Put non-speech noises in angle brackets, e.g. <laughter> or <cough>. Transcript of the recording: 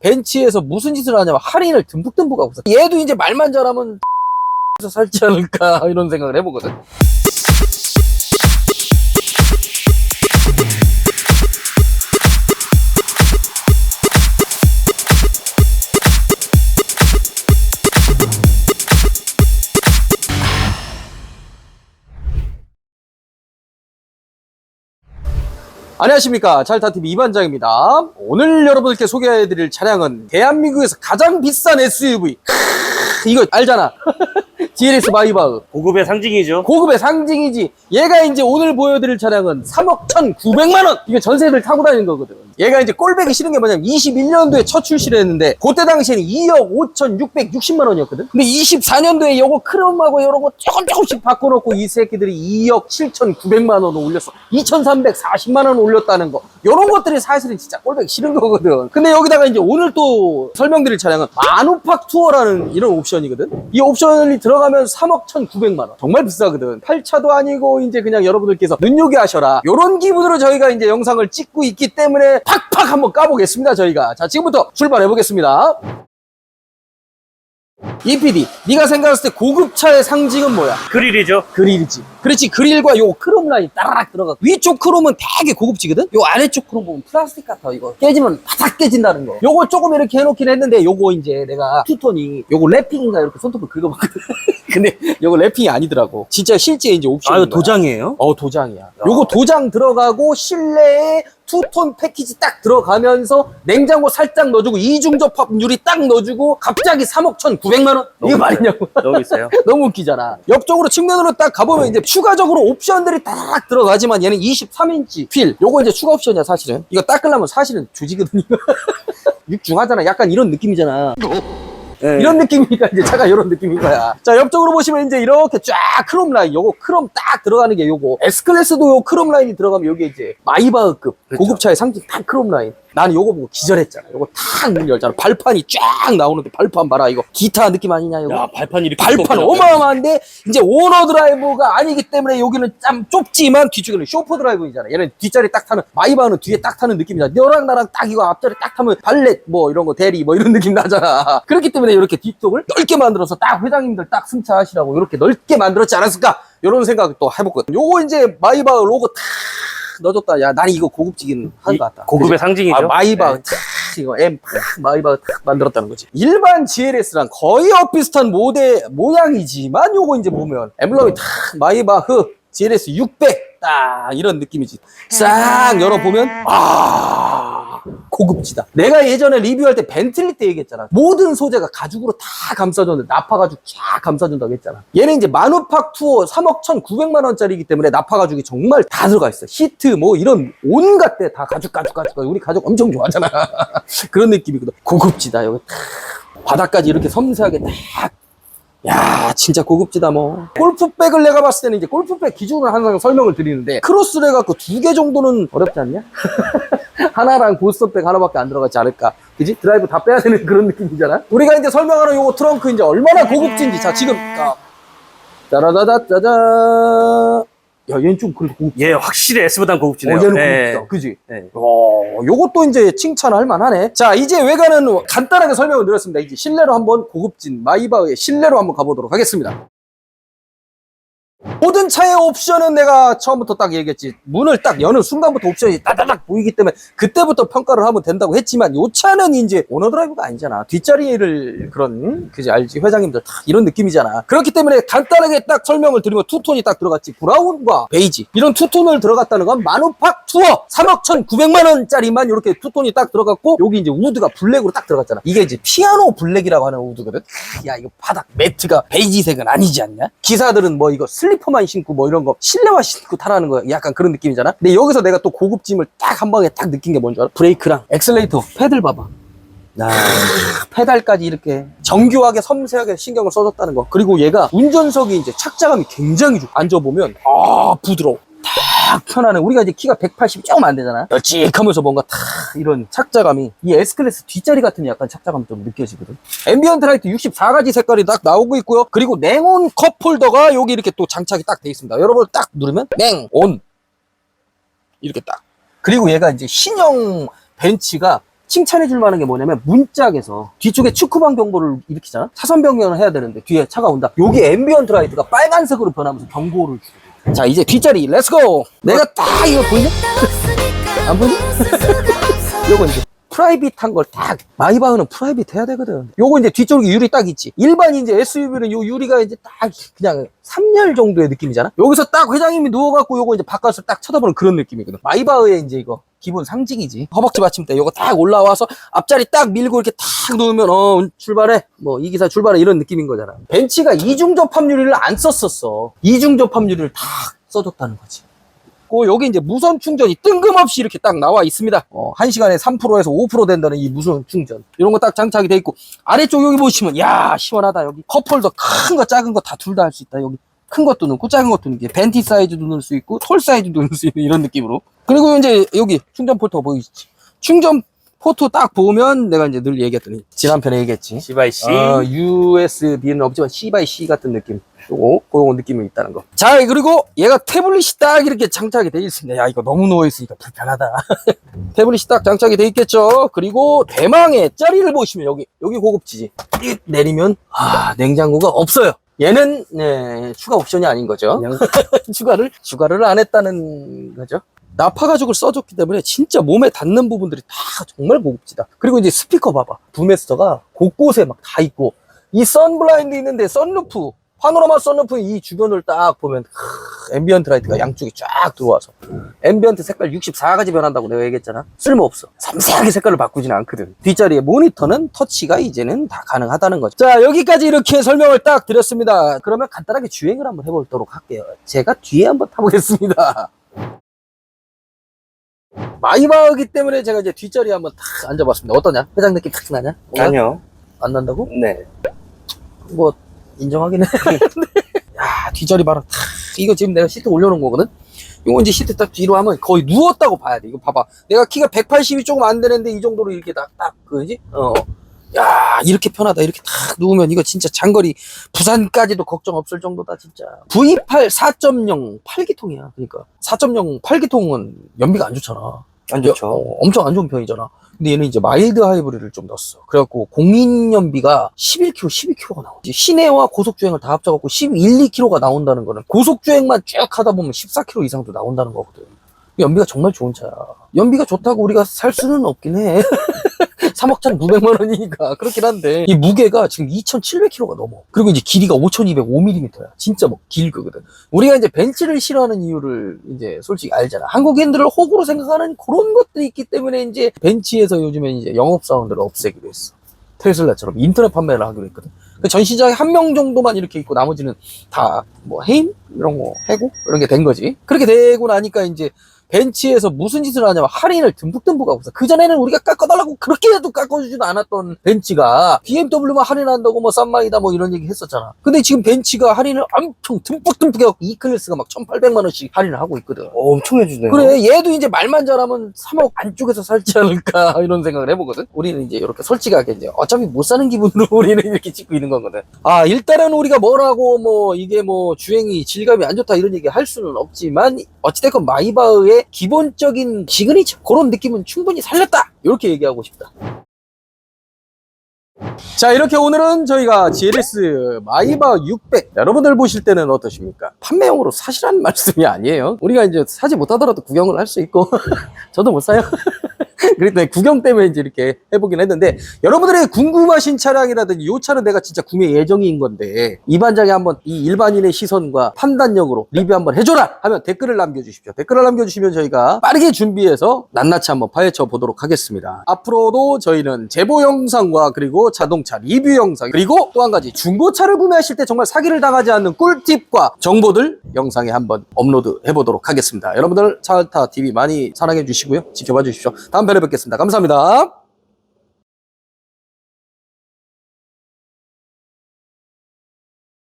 벤치에서 무슨 짓을 하냐면 할인을 듬뿍듬뿍 하고 있어. 얘도 이제 말만 잘하면 <laughs> 살지 않을까 이런 생각을 해보거든. 안녕하십니까. 잘타TV 이반장입니다. 오늘 여러분들께 소개해드릴 차량은 대한민국에서 가장 비싼 SUV 크으, 이거 알잖아 GLS 마이바흐. 고급의 상징이죠. 고급의 상징이지. 얘가 이제 오늘 보여드릴 차량은 3억 1,900만원! 이게 전세를 타고 다니는 거거든. 얘가 이제 꼴배기 싫은 게 뭐냐면 21년도에 첫 출시를 했는데 그때 당시에는 2억 5,660만원이었거든. 근데 24년도에 요거 크롬하고 요런 거 조금 조금씩 바꿔놓고 이 새끼들이 2억 7,900만원을 올렸어. 2,340만원 올렸다는 거. 요런 것들이 사실은 진짜 꼴배기 싫은 거거든. 근데 여기다가 이제 오늘 또 설명드릴 차량은 마누팍 투어라는 이런 옵션이거든. 이 옵션이 들어가 면 3억 1,900만 원. 정말 비싸거든. 8차도 아니고 이제 그냥 여러분들께서 눈요기 하셔라. 요런 기분으로 저희가 이제 영상을 찍고 있기 때문에 팍팍 한번 까보겠습니다 저희가. 자 지금부터 출발해 보겠습니다 EPD 네가 생각했을 때 고급차의 상징은 뭐야? 그릴이죠. 그릴이지. 그렇지. 그릴과 요 크롬 라인 따라락 들어가. 위쪽 크롬은 되게 고급지거든? 요 아래쪽 크롬 보면 플라스틱 같아, 이거. 깨지면 바삭 깨진다는 거. 요거 조금 이렇게 해놓긴 했는데, 요거 이제 내가 투톤이, 요거 랩핑인가 이렇게 손톱을 긁어봤거든. <laughs> 근데 요거 랩핑이 아니더라고. 진짜 실제 이제 옵션. 아, 이거 도장이에요? 어, 도장이야. 요거 도장 들어가고 실내에 투톤 패키지 딱 들어가면서 냉장고 살짝 넣어주고 이중접합 유리 딱 넣어주고 갑자기 3억 1,900만 원? 이게 너무 말이냐고. 너무 있어요. <laughs> 너무 웃기잖아. 옆쪽으로 측면으로 딱 가보면 이제 추가적으로 옵션들이 딱 들어가지만 얘는 23인치 휠. 요거 이제 추가 옵션이야, 사실은. 이거 닦으려면 사실은 조지거든요. <laughs> 육중하잖아. 약간 이런 느낌이잖아. 네. 이런 느낌이니까 이제 차가 이런 느낌인 거야. 자, 옆쪽으로 보시면 이제 이렇게 쫙 크롬 라인, 요거 크롬 딱 들어가는 게 요거. S클래스도 요 크롬 라인이 들어가면 요게 이제 마이바흐급 그렇죠. 고급차의 상징 딱 크롬 라인. 나는 요거 보고 기절했잖아. 요거 탁 문 열잖아. 발판이 쫙 나오는데 발판 봐라. 이거 기타 느낌 아니냐, 요거. 야, 발판 이렇게 발판. 어마어마한데 이제 오너 드라이브가 아니기 때문에 여기는 좀 좁지만 뒤쪽에는 쇼퍼 드라이브이잖아. 얘는 뒷자리 딱 타는 마이바흐는 뒤에 딱 타는 느낌이잖아. 너랑 나랑 딱 이거 앞자리 딱 타면 발렛 뭐 이런 거 대리 뭐 이런 느낌 나잖아. 그렇기 때문에 이렇게 뒤쪽을 넓게 만들어서 딱 회장님들 딱 승차하시라고 이렇게 넓게 만들었지 않았을까? 이런 생각 또 해봤거든. 요거 이제 마이바흐 로고 탁 넣어줬다. 야, 난 이거 고급지긴 한이것 같다. 고급의 그지? 상징이죠. 아, 마이바흐 네. 탁 이거 M 탁 <laughs> 마이바흐 탁 만들었다는 거지. 일반 GLS랑 거의 엇비슷한 모델 모양이지만 요거 이제 보면 엠블럼이 탁 마이바흐 GLS 600 딱 이런 느낌이지. 싹 열어보면 아 고급지다. 내가 예전에 리뷰할 때 벤틀리 때 얘기했잖아. 모든 소재가 가죽으로 다 감싸줬는데 나파 가죽 쫙 감싸준다고 했잖아. 얘는 이제 마누팍 투어 3억 1,900만 원짜리이기 때문에 나파 가죽이 정말 다 들어가 있어. 히트 뭐 이런 온갖 데 다 가죽 가죽 가죽 가죽. 우리 가죽 엄청 좋아하잖아. <laughs> 그런 느낌이거든. 고급지다 여기 탁 바닥까지 이렇게 섬세하게 딱 야, 진짜 고급지다, 뭐. 골프백을 내가 봤을 때는 이제 골프백 기준으로 항상 설명을 드리는데, 크로스를 해갖고 두 개 정도는 어렵지 않냐? <laughs> 하나랑 고스톱백 하나밖에 안 들어가지 않을까. 그지? 드라이브 다 빼야 되는 그런 느낌이잖아? 우리가 이제 설명하는 요거 트렁크 이제 얼마나 고급진지. 자, 지금, 자, 짜라다다, 짜자. 야, 얘는 좀 그래도 고급지. 얘 확실히 S보단 어, 고급지네요. 얘는 네. 고급지다. 그지? 네. 어, 요것도 이제 칭찬할 만하네. 자, 이제 외관은 간단하게 설명을 드렸습니다. 이제 실내로 한번 고급진 마이바흐의 실내로 한번 가보도록 하겠습니다. 모든 차의 옵션은 내가 처음부터 딱 얘기했지. 문을 딱 여는 순간부터 옵션이 따다닥 보이기 때문에 그때부터 평가를 하면 된다고 했지만 요 차는 이제 오너 드라이브가 아니잖아. 뒷자리를 그런 그지 알지 회장님들 다 이런 느낌이잖아. 그렇기 때문에 간단하게 딱 설명을 드리면 투톤이 딱 들어갔지. 브라운과 베이지 이런 투톤을 들어갔다는 건 마누팍 투어 3억 1,900만 원짜리만 이렇게 투톤이 딱 들어갔고 여기 이제 우드가 블랙으로 딱 들어갔잖아. 이게 이제 피아노 블랙이라고 하는 우드거든. 야 이거 바닥 매트가 베이지색은 아니지 않냐? 기사들은 뭐 이거 슬 리퍼만 신고 뭐 이런 거 실내화 신고 타라는 거 약간 그런 느낌이잖아. 근데 여기서 내가 또 고급짐을 딱 한 방에 딱 느낀 게 뭔지 알아? 브레이크랑 엑셀레이터 페들 봐봐. 아, 페달까지 이렇게 정교하게 섬세하게 신경을 써줬다는 거. 그리고 얘가 운전석이 이제 착자감이 굉장히 좋아. 앉아보면, 아, 부드러워. 딱 편안해. 우리가 이제 키가 180 조금 안 되잖아. 널찍하면서 뭔가 탁 이런 착자감이 이 S클래스 뒷자리 같은 약간 착자감이 좀 느껴지거든. 앰비언트 라이트 64가지 색깔이 딱 나오고 있고요. 그리고 냉온 컵홀더가 여기 이렇게 또 장착이 딱 돼 있습니다. 여러분 딱 누르면 냉온 이렇게 딱. 그리고 얘가 이제 신형 벤츠가 칭찬해 줄 만한 게 뭐냐면 문짝에서 뒤쪽에 축구방 경보를 일으키잖아? 차선 변경을 해야 되는데 뒤에 차가 온다. 여기 앰비언트 라이트가 빨간색으로 변하면서 경고를 주거든 자 이제 뒷자리. 렛츠고 내가 딱 이거 보이냐? <laughs> 안 보이냐? <laughs> 요거 이제 프라이빗한 걸 딱 마이바흐는 프라이빗 해야 되거든. 요거 이제 뒤쪽에 유리 딱 있지. 일반 이제 SUV는 요 유리가 이제 딱 그냥 3열 정도의 느낌이잖아? 여기서 딱 회장님이 누워갖고 요거 이제 바깥을 딱 쳐다보는 그런 느낌이거든. 마이바흐의 이제 이거 기본 상징이지. 허벅지 받침대 요거 딱 올라와서 앞자리 딱 밀고 이렇게 딱 누우면 어 출발해. 뭐 이 기사 출발해 이런 느낌인 거잖아. 벤치가 이중 접합 유리를 안 썼었어. 이중 접합 유리를 다 써줬다는 거지 고 여기 이제 무선 충전이 뜬금없이 이렇게 딱 나와 있습니다. 어, 1시간에 3%에서 5% 된다는 이 무선 충전. 이런 거 딱 장착이 돼 있고 아래쪽 여기 보시면 야, 시원하다. 여기 컵홀더 큰 거 작은 거 다 둘 다 할 수 있다. 여기 큰 것도 넣고 작은 것도 넣고 벤티 사이즈도 넣을 수 있고 톨 사이즈도 <laughs> 넣을 수 있는 이런 느낌으로. 그리고 이제 여기 충전 포트 보이시지? 충전 포트 딱 보면 내가 이제 늘 얘기했더니 지난 편에 얘기했지. C/C. 어, USB는 없지만 C by C 같은 느낌. 요거, 그런 느낌이 있다는 거. 자, 그리고 얘가 태블릿이 딱 이렇게 장착이 돼 있습니다. 야, 이거 너무 누워 있으니까 불편하다. <laughs> 태블릿이 딱 장착이 돼 있겠죠. 그리고 대망의 짜리를 보시면 여기, 여기 고급지지. 이 내리면, 아, 냉장고가 없어요. 얘는, 네, 추가 옵션이 아닌 거죠. <laughs> 추가를, 추가를 안 했다는 거죠. 나파 가죽을 써줬기 때문에 진짜 몸에 닿는 부분들이 다 정말 고급지다. 그리고 이제 스피커 봐봐. 부메스터가 곳곳에 막 다 있고, 이 선블라인드 있는데 썬루프, 파노라마 썬루프 이 주변을 딱 보면, 크, 앰비언트 라이트가 양쪽에 쫙 들어와서, 앰비언트 색깔 64가지 변한다고 내가 얘기했잖아. 쓸모없어. 섬세하게 색깔을 바꾸지는 않거든. 뒷자리에 모니터는 터치가 이제는 다 가능하다는 거죠. 자, 여기까지 이렇게 설명을 딱 드렸습니다. 그러면 간단하게 주행을 한번 해보도록 할게요. 제가 뒤에 한번 타보겠습니다. <laughs> 마이바흐기 때문에 제가 이제 뒷자리에 한번 탁 앉아봤습니다. 어떠냐? 회장 느낌 탁 나냐? 오늘? 아니요. 안 난다고? 네. 뭐 인정하긴 해. <laughs> 야 뒷자리 봐라. 탁, 이거 지금 내가 시트 올려놓은 거거든. 이거 이제 시트 딱 뒤로 하면 거의 누웠다고 봐야 돼. 이거 봐봐. 내가 키가 180이 조금 안 되는데 이 정도로 이렇게 딱 딱 그지? 어. 야 이렇게 편하다. 이렇게 딱 누우면 이거 진짜 장거리 부산까지도 걱정 없을 정도다 진짜. V8 4.0 8기통이야. 그러니까 4.0 8기통은 연비가 안 좋잖아. 안 좋죠. 어, 엄청 안 좋은 편이잖아. 근데 얘는 이제 마일드 하이브리드를 좀 넣었어. 그래갖고 공인 연비가 11km, 12km가 나오지. 시내와 고속주행을 다 합쳐갖고 11, 2km가 나온다는 거는 고속주행만 쭉 하다 보면 14km 이상도 나온다는 거거든. 연비가 정말 좋은 차야. 연비가 좋다고 우리가 살 수는 없긴 해. <laughs> 3억짜리 900만 원이니까 <laughs> 그렇긴 한데 이 무게가 지금 2,700kg가 넘어. 그리고 이제 길이가 5,205mm야. 진짜 뭐 길거든. 우리가 이제 벤츠를 싫어하는 이유를 이제 솔직히 알잖아. 한국인들을 호구로 생각하는 그런 것들이 있기 때문에 이제 벤츠에서 요즘에 이제 영업 사원들을 없애기로 했어. 테슬라처럼 인터넷 판매를 하기로 했거든. 그전 시장에 한 명 정도만 이렇게 있고 나머지는 다 뭐 해임 이런 거 해고 이런 게 된 거지. 그렇게 되고 나니까 이제 벤치에서 무슨 짓을 하냐면 할인을 듬뿍듬뿍 하고 있어. 그전에는 우리가 깎아달라고 그렇게 해도 깎아주지도 않았던 벤치가 BMW만 할인한다고 뭐 싼마이다 뭐 이런 얘기 했었잖아. 근데 지금 벤치가 할인을 엄청 듬뿍듬뿍 해갖고 E클래스가 막 1,800만원씩 할인을 하고 있거든. 어, 엄청 해주네요. 그래 얘도 이제 말만 잘하면 3억 안쪽에서 살지 않을까 <laughs> 이런 생각을 해보거든 우리는 이제 이렇게 솔직하게 이제 어차피 못 사는 기분으로 <laughs> 우리는 이렇게 찍고 있는 거거든 아 일단은 우리가 뭐라고 뭐 이게 뭐 주행이 질감이 안 좋다 이런 얘기 할 수는 없지만 어찌됐건 마이바흐의 기본적인 시그니처 그런 느낌은 충분히 살렸다. 이렇게 얘기하고 싶다. 자 이렇게 오늘은 저희가 GLS 마이바 600 여러분들 보실 때는 어떠십니까? 판매용으로 사시라는 <laughs> 말씀이 아니에요. 우리가 이제 사지 못하더라도 구경을 할 수 있고. <laughs> 저도 못 사요 <laughs> <laughs> 그렇기 때문에 구경 때문에 이제 이렇게 해보긴 했는데 여러분들의 궁금하신 차량이라든지 이 차는 내가 진짜 구매 예정인 건데 이 반장에 한번 이 일반인의 시선과 판단력으로 리뷰 한번 해줘라 하면 댓글을 남겨주십시오. 댓글을 남겨주시면 저희가 빠르게 준비해서 낱낱이 한번 파헤쳐 보도록 하겠습니다. 앞으로도 저희는 제보 영상과 그리고 자동차 리뷰 영상 그리고 또 한 가지 중고차를 구매하실 때 정말 사기를 당하지 않는 꿀팁과 정보들 영상에 한번 업로드 해보도록 하겠습니다. 여러분들 차타 TV 많이 사랑해 주시고요. 지켜봐 주십시오. 다음 편에 뵙겠습니다. 감사합니다